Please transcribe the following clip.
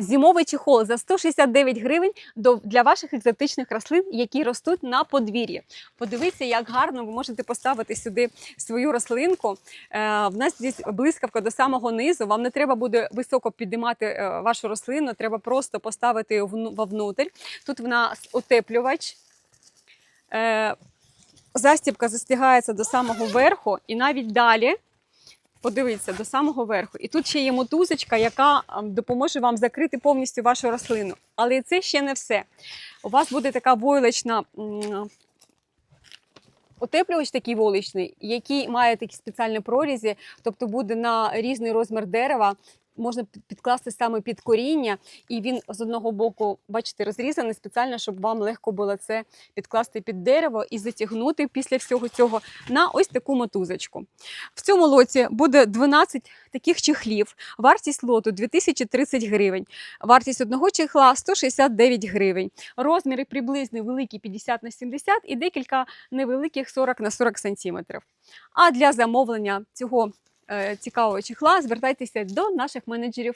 Зимовий чехол за 169 гривень для ваших екзотичних рослин, які ростуть на подвір'ї. Подивіться, як гарно ви можете поставити сюди свою рослинку. Е, в нас здесь блискавка до самого низу. Вам не треба буде високо підіймати е, вашу рослину, треба просто поставити її вовнутрь. Тут в нас утеплювач. Е, застібка застягається до самого верху і навіть далі. Подивіться до самого верху. І тут ще є мотузочка, яка ем, допоможе вам закрити повністю вашу рослину. Але це ще не все. У вас буде така войлочна утеплювач такий вуличний, який має такі спеціальні прорізі, тобто буде на різний розмір дерева. Можна підкласти саме під коріння, і він з одного боку, бачите, розрізаний спеціально, щоб вам легко було це підкласти під дерево і затягнути після всього цього на ось таку мотузочку. В цьому лоті буде 12 таких чехлів. Вартість лоту 2030 гривень. Вартість одного чехла 169 гривень. Розміри приблизно великі 50 на 70 і декілька невеликих 40 на 40 сантиметрів. А для замовлення цього цікавого чехла звертайтеся до наших менеджерів